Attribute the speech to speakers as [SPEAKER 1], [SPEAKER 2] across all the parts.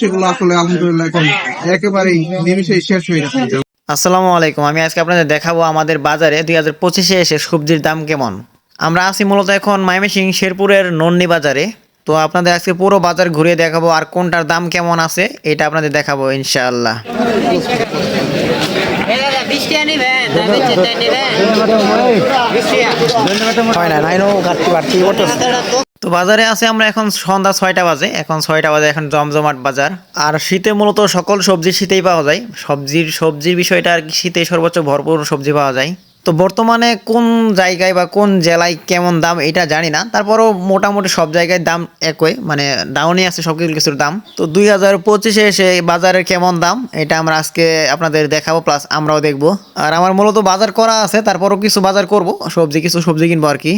[SPEAKER 1] সেগুলো আসলে একেবারেই শেষ হয়ে গেছে।
[SPEAKER 2] আসসালামু আলাইকুম, আমি আজকে আপনাদের দেখাবো আমাদের বাজারে দুই হাজার পঁচিশে এসে সবজির দাম কেমন। আমরা আছি মূলত এখন ময়মনসিং শেরপুরের নন্নি বাজারে। তো আপনাদের আজকে পুরো বাজার ঘুরিয়ে দেখাবো আর কোনটার দাম কেমন আছে এটা আপনাদের দেখাবো ইনশাআল্লাহ। তো বাজারে আছে আমরা এখন সন্ধ্যা ছয়টা বাজে এখন ছয়টা বাজে এখন জমজমাট বাজার। আর শীতে মূলত সকল সবজি শীতেই পাওয়া যায়। সবজির সবজির বিষয়টা আর কি শীতে সর্বোচ্চ ভরপুর সবজি পাওয়া যায়। তো বর্তমানে কোন জায়গায় বা কোন জেলায় কেমন দাম এটা জানি না। তারপরও মোটামুটি সব জায়গায় দাম একই মানে ডাউনই আছে সব কিছু কিছুর দাম। তো দুই হাজার পঁচিশে এসে বাজারের কেমন দাম এটা আমরা আজকে আপনাদের দেখাবো প্লাস আমরাও দেখব। আর আমার মূলত বাজার করা আছে, তারপরও কিছু বাজার করব, সবজি, কিছু সবজি কিনবো আর কি।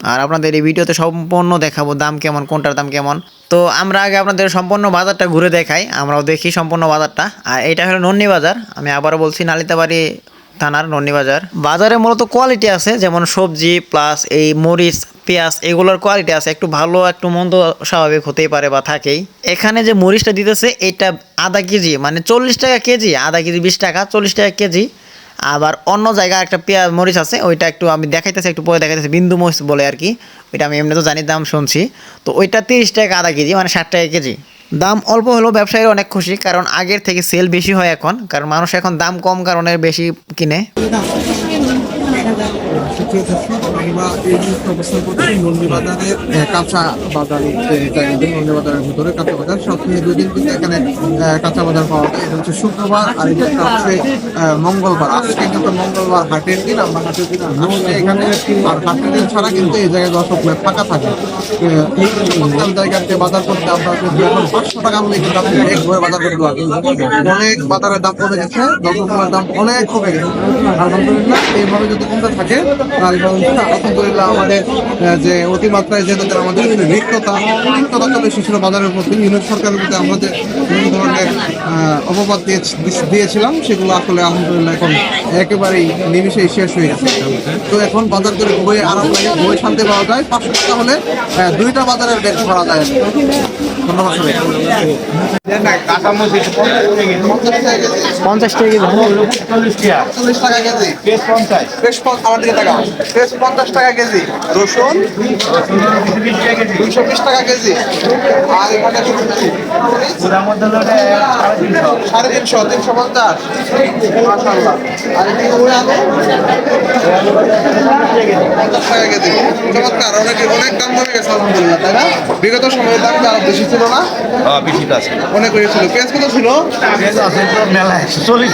[SPEAKER 2] আর আপনাদের এই ভিডিওতে সম্পূর্ণ দেখাবো দাম কেমন, কোনটার দাম কেমন। তো আমরা আগে আপনাদের সম্পূর্ণ বাজারটা ঘুরে দেখাই, আমরাও দেখি সম্পূর্ণ বাজারটা। আর এটা হলো নন্নি বাজার, আমি আবারও বলছি, নালিতাবাড়ি থানার নন্নি বাজার বাজারে মূলত কোয়ালিটি আছে, যেমন সবজি প্লাস এই মরিচ, পেঁয়াজ, এগুলোর কোয়ালিটি আছে। একটু ভালো, একটু মন্দ স্বাভাবিক হতেই পারে বা থাকেই। এখানে যে মরিচটা দিতেছে, এটা আধা কেজি মানে চল্লিশ টাকা কেজি, আধা কেজি বিশ টাকা, চল্লিশ টাকা কেজি। আবার অন্য জায়গায় একটা পেঁয়াজ, মরিচ আছে, ওইটা একটু আমি দেখাইতেছি, একটু পরে দেখাইতেছি, বিন্দু মরিচ বলে আর কি। ওইটা আমি এমনি তো জানি, দাম শুনছি। তো ওইটা তিরিশ টাকা আধা কেজি মানে ষাট টাকা কেজি। দাম অল্প হলেও ব্যবসায়ীরা অনেক খুশি, কারণ আগের থেকে সেল বেশি হয় এখন, কারণ মানুষ এখন দাম কম কারণে বেশি কিনে।
[SPEAKER 1] আমরা এই মুহূর্তে অবস্থান করছি নন্দী বাজারের কাঁচা বাজারে জায়গাতে নন্দী বাজারের ভিতরে কাঁচা বাজার। সপ্তাহে দুই দিন কিন্তু এখানে কাঁচা বাজার পাওয়া যায়। এটা হচ্ছে শুক্রবার আর এটা হচ্ছে মঙ্গলবার। কিন্তু মঙ্গলবার হাটের দিন আমরা হাটের দিন হাটের দিন ছাড়া কিন্তু এই জায়গায় দর্শক ফাঁকা থাকে। আহ, জায়গাতে বাজার করতে পাঁচশো টাকা হলে কিন্তু বাজার করতে পারবেন অনেক বাজারের দাম কমে গেছে দাম অনেক কমে গেছে। আলহামদুলিল্লাহ এইভাবে যদি কমতে থাকে আলহামদুলিল্লাহ আমাদের যে অতিমাত্রায় যেহেতু আমাদের রিক্ততা রিক্ততা বেশি ছিল বাজারের প্রতি ইউনিট সরকারের প্রতি আমরা যে বিভিন্ন ধরনের অপবাদ দিয়ে দিয়েছিলাম সেগুলো আসলে আলহামদুলিল্লাহ এখন একেবারেই নিমিশেই শেষ হয়ে গেছে। তো এখন বাজার করে বই আরাম লাগে বই শান্তি পাওয়া যায় পাঁচশো টাকা হলে দুইটা বাজারের ব্যাগ করা যায়। ধন্যবাদ সবাই
[SPEAKER 2] পঞ্চাশ টাকা কেজি।
[SPEAKER 1] চল্লিশ টাকা কেজি। ফ্রেশ পঞ্চ আমার দিকে টাকা ফ্রেশ পঞ্চাশ টাকা কেজি। রসুন দুইশো বিশ টাকা কেজি। আর এখানে সাড়ে তিনশো তিনশো পঞ্চাশ। আর আলু। পঞ্চাশ টাকা কেজি। চমৎকার অনেক অনেক দাম কমে গেছে আলহামদুলিল্লাহ তাই না? বিগত সময়ের দাম আরও বেশি ছিল না? অনেক বেশি ছিল পেঁয়াজ কত ছিল? চল্লিশ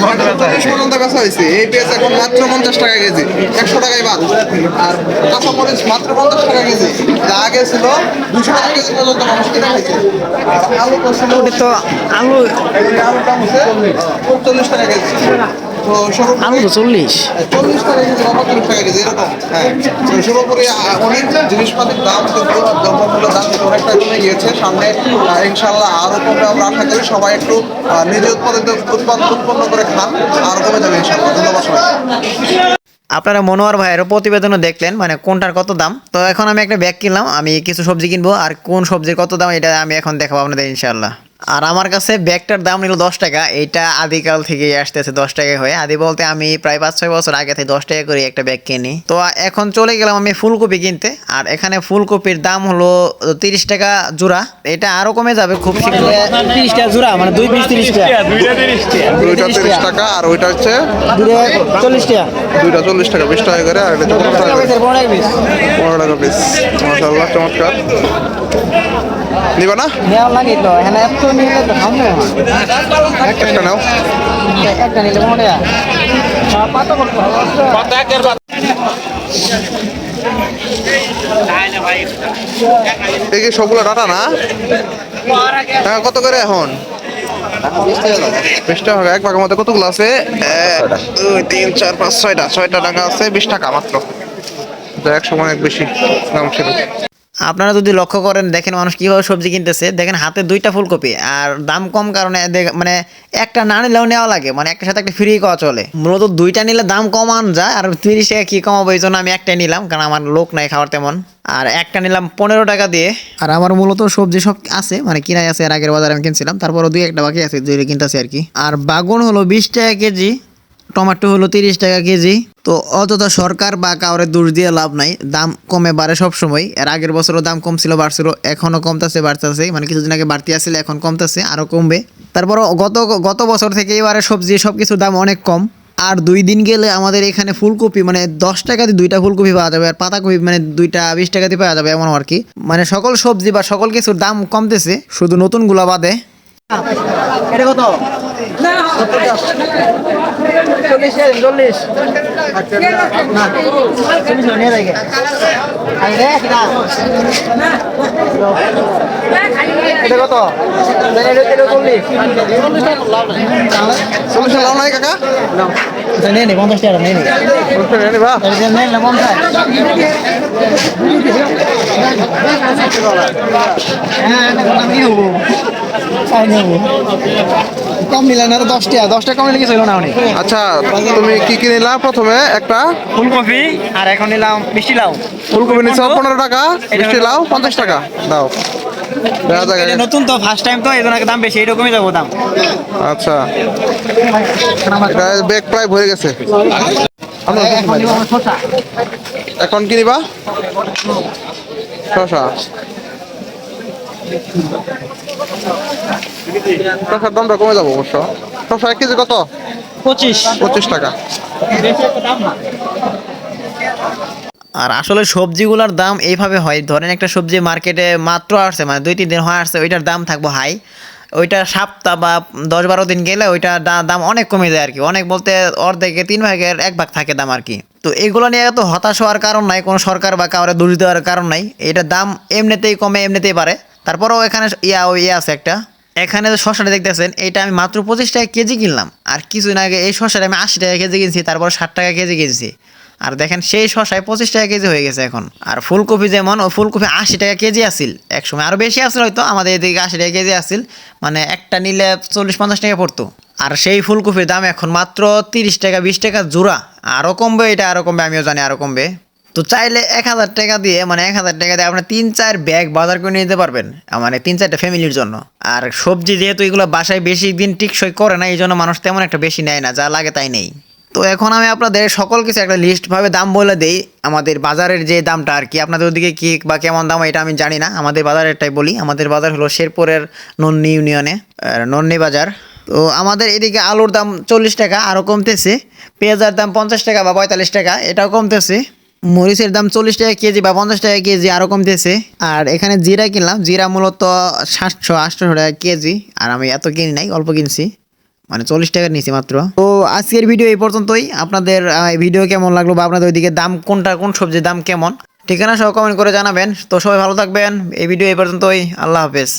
[SPEAKER 1] পর্যন্ত বেচা হয়েছে। এই পেঁয়াজ এখন মাত্র পঞ্চাশ টাকা কেজি। একশো টাকায় বাদ। আর মাত্র পঞ্চাশ টাকা কেজি। যা আগে ছিল দুশো টাকা কেজি পর্যন্ত মানুষ কিনে খাইছে। আর আলু তো ছিল
[SPEAKER 2] তো আলু
[SPEAKER 1] দাম হচ্ছে চল্লিশ টাকা কেজি।
[SPEAKER 2] আলু তো চল্লিশ।
[SPEAKER 1] চল্লিশ টাকা কেজি বা টাকা কেজি এরকম। হ্যাঁ সর্বোপরি আহ, অনেক জিনিসপাতির দাম কিন্তু দাম অনেকটা কমে গিয়েছে। সামনে ইনশাল্লাহ কমবে। আমরা আশা করি সবাই একটু নিজে উৎপাদিত উৎপাদন উৎপন্ন করে খান আর কমে যাবে ইনশাল্লাহ ধন্যবাদ সবাই
[SPEAKER 2] আপনারা মনোয়ার ভাইয়েরও প্রতিবেদনও দেখলেন মানে কোনটার কত দাম। তো এখন আমি একটা ব্যাগ কিনলাম, আমি কিছু সবজি কিনবো, আর কোন সবজির কত দাম, এটা আমি এখন দেখাবো আপনাদের ইনশাল্লাহ আর আমার কাছে ব্যাগটার দাম নিল দশ টাকা। এটা আদিকাল থেকে আসতেছে দশ টাকা হয়ে। আদি বলতে আমি প্রায় পাঁচ ছয় বছর আগে থেকে দশ টাকা করে একটা ব্যাগ কিনি। তো এখন চলে গেলাম আমি ফুলকপি কিনতে। আর এখানে ফুলকপির দাম হলো তিরিশ টাকা জোড়া। এটা আরও কমে যাবে খুব শীঘ্র তিরিশ টাকা জোড়া মানে দুই পিস তিরিশ টাকা।
[SPEAKER 1] দুইটা তিরিশ টাকা। আর ওইটা হচ্ছে
[SPEAKER 2] চল্লিশ টাকা।
[SPEAKER 1] দুইটা চল্লিশ টাকা বিশ টাকা করে আর এটা পনেরো টাকা করে। পনেরো টাকা পিস। মাশাল্লাহ চমৎকার। নিবা না?
[SPEAKER 2] নেওয়া লাগে তো। এখানে
[SPEAKER 1] একটা
[SPEAKER 2] হয়
[SPEAKER 1] সবগুলো ডাটা না? টাকা কত করে এখন? বিশ টাকা এক ভাগের মধ্যে কতগুলো আছে? এক, দুই, তিন, চার, পাঁচ, ছয়টা। ছয়টা টাকা আছে, বিশ টাকা মাত্র। একশো অনেক বেশি দাম ছিল।
[SPEAKER 2] আপনারা যদি লক্ষ্য করেন, দেখেন মানুষ কীভাবে সবজি কিনতেছে। দেখেন হাতে দুইটা ফুলকপি, আর দাম কম কারণে মানে একটা না নিলেও নেওয়া লাগে মানে একটা সাথে একটা ফ্রি করা চলে। মূলত দুইটা নিলে দাম কমান যায়, আর তিরিশ টাকা কি কমাবো এই জন্য আমি একটাই নিলাম, কারণ আমার লোক নাই খাওয়ার তেমন। আর একটা নিলাম পনেরো টাকা দিয়ে। আর আমার মূলত সবজি সব আছে মানে কিনাই আছে, এর আগের বাজারে আমি কিনছিলাম, তারপরও দুই একটা বাকি আছে, যেগুলো কিনতেছি আর কি। আর বাগুন হলো বিশ টাকা কেজি। টমেটো হলো তিরিশ টাকা কেজি। তো অযথা সরকার বা কাউরে দোষ দিয়ে লাভ নাই। দাম কমে বাড়ে সব সময় এর আগের বছরও দাম কম ছিল বাড়ছিল এখনও কমতেছে, বাড়তেছে। মানে কিছুদিন আগে বাড়তি আসছিল এখন কমতেছে, আরও কমবে। তারপরও গত গত বছর থেকে এবারে সবজি সব কিছুর দাম অনেক কম। আর দুই দিন গেলে আমাদের এখানে ফুলকপি মানে দশ টাকা দিয়ে দুইটা ফুলকপি পাওয়া যাবে, আর পাতাকপি মানে দুইটা বিশ টাকা দিয়ে পাওয়া যাবে, এমন আর কি। মানে সকল সবজি বা সকল কিছুর দাম কমতেছে। শুধু নতুনগুলা বাদে। এটা কত? চল্লিশ চল্লিশ। এটা। কত? চল্লিশ।
[SPEAKER 1] চল্লিশ লাভ নাই। কাকা?
[SPEAKER 2] নেই নেই পঞ্চাশ টাকা নেই নেই
[SPEAKER 1] চল্লিশ টাকা নিবা?
[SPEAKER 2] নেই না পঞ্চাশ। হ্যাঁ কি হব তাই নেব কম নিলেন না দশ টাকা। দশ টাকা কম নিলে কিছু হলো না অনেক
[SPEAKER 1] আচ্ছা তুমি কি কি নিলা প্রথমে? একটা।
[SPEAKER 2] ফুলকপি আর এখন নিলাম মিষ্টি লাউ।
[SPEAKER 1] ফুলকপি পনেরো টাকা। মিষ্টি লাউ পঞ্চাশ টাকা। দাও।
[SPEAKER 2] নতুন তো ফার্স্ট টাইম তো এই জন্য দাম বেশি এরকমই যাব দাম।
[SPEAKER 1] আচ্ছা। এটা ব্যাগ প্রায় ভরে গেছে।
[SPEAKER 2] এখন
[SPEAKER 1] কি নিবা? শশা শশার দামটা কমে যাব অবশ্য। শশা এক কেজি কত?
[SPEAKER 2] পঁচিশ।
[SPEAKER 1] পঁচিশ টাকা।
[SPEAKER 2] আর আসলে সবজিগুলোর দাম এইভাবে হয়। ধরেন একটা সবজি মার্কেটে মাত্র আসছে মানে দুই তিন দিন হয় আসছে ওইটার দাম থাকব হাই। ওইটা সপ্তাহ বা দশ বারো দিন গেলে ওইটার দা- দাম অনেক কমে যায় আর কি। অনেক বলতে অর্ধেকে তিন ভাগের এক ভাগ থাকে দাম আর কি। তো এগুলো নিয়ে এত হতাশ হওয়ার কারণ নাই কোনো সরকার বা কাউরে দোষ দেওয়ার কারণ নাই। এটার দাম এমনিতেই কমে এমনিতেই বাড়ে। তারপরেও এখানে ইয়া ওই ইয়ে আছে একটা। এখানে যে শসাটা দেখতেছেন, এটা আমি মাত্র পঁচিশ টাকা কেজি কিনলাম। আর কিছুদিন আগে এই শসাটা আমি আশি টাকা কেজি কিনছি, তারপর ষাট টাকা কেজি কিনছি। আর দেখেন, সেই শসায় পঁচিশ টাকা কেজি হয়ে গেছে এখন। আর ফুলকপি যেমন ওই ফুলকপি আশি টাকা কেজি আসিল এক সময় আরও বেশি আসছিল হয়তো, আমাদের এদিকে আশি টাকা কেজি আসিল মানে একটা নিলে চল্লিশ পঞ্চাশ টাকা পড়তো। আর সেই ফুলকপির দাম এখন মাত্র তিরিশ টাকা, বিশ টাকা জোড়া। আরও কমবে, এটা আরও কমবে, আমিও জানি আরও কমবে। তো চাইলে এক হাজার টাকা দিয়ে মানে এক হাজার টাকা দিয়ে আপনি তিন, চার ব্যাগ বাজার করে নিতে পারবেন। মানে তিন, চারটা ফ্যামিলির জন্য। আর সবজি যেহেতু এগুলো বাসায় বেশি দিন টিকসই করে না এই জন্য মানুষ তেমন একটা বেশি নেয় না, যা লাগে তাই নেই। তো এখন আমি আপনাদের সকল কিছু একটা লিস্ট ভাবে দাম বলে দেই। আমাদের বাজারের যে দামটা আর কি, আপনাদের ওদিকে কি বা কেমন দাম, এটা আমি জানি না। আমাদের বাজারেরটাই বলি। আমাদের বাজার হলো শেরপুরের নন্নি ইউনিয়নে নন্নি বাজার। তো আমাদের এদিকে আলুর দাম চল্লিশ টাকা, আরও কমতেছে। পেঁয়াজের দাম পঞ্চাশ টাকা বা পঁয়তাল্লিশ টাকা, এটাও কমতেছে। মরিচের দাম চল্লিশ টাকা কেজি বা পঞ্চাশ টাকা কেজি আরও কমতেছে। আর এখানে জিরা কিনলাম। জিরা মূলত সাতশো আটশো টাকা কেজি। আর আমি এত কিনি নাই, অল্প কিনছি। মানে চল্লিশ টাকার নিচে মাত্র। তো আজকের ভিডিও এই পর্যন্তই। আপনাদের ভিডিও কেমন লাগল বা আপনাদের ওইদিকে দাম কোনটা, কোন সবজির দাম কেমন? ঠিকানা সহ কমেন্ট করে জানাবেন। তো সবাই ভালো থাকবেন। এই ভিডিও এই পর্যন্তই। আল্লাহ হাফেজ।